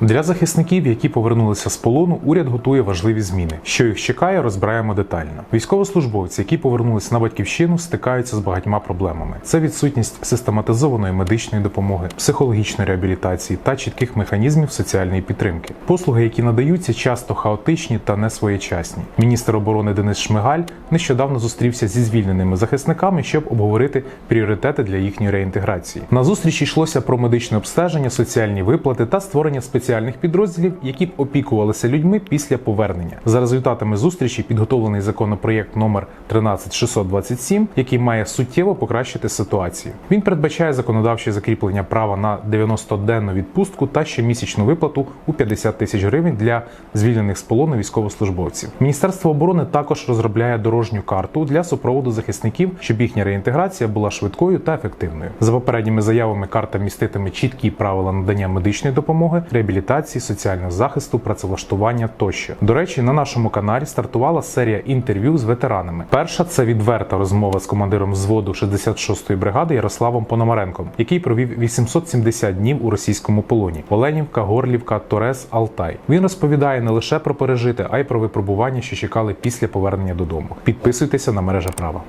Для захисників, які повернулися з полону, уряд готує важливі зміни. Що їх чекає, розбираємо детально. Військовослужбовці, які повернулися на батьківщину, стикаються з багатьма проблемами. Це відсутність систематизованої медичної допомоги, психологічної реабілітації та чітких механізмів соціальної підтримки. Послуги, які надаються, часто хаотичні та несвоєчасні. Міністр оборони Денис Шмигаль нещодавно зустрівся зі звільненими захисниками, щоб обговорити пріоритети для їхньої реінтеграції. На зустрічі йшлося про медичне обстеження, соціальні виплати та створення спеціальних підрозділів, які б опікувалися людьми після повернення. За результатами зустрічі підготовлений законопроєкт номер 13627, який має суттєво покращити ситуацію. Він передбачає законодавче закріплення права на 90-денну відпустку та щомісячну виплату у 50 тисяч гривень для звільнених з полону військовослужбовців. Міністерство оборони також розробляє дорожню карту для супроводу захисників, щоб їхня реінтеграція була швидкою та ефективною. За попередніми заявами карта міститиме чіткі правила надання медичної допомоги, реабілітації, соціального захисту, працевлаштування тощо. До речі, на нашому каналі стартувала серія інтерв'ю з ветеранами. Перша це відверта розмова з командиром взводу 66-ї бригади Ярославом Пономаренком, який провів 870 днів у російському полоні: Оленівка, Горлівка, Торес, Алтай. Він розповідає не лише про пережите, а й про випробування, що чекали після повернення додому. Підписуйтеся на мережа права.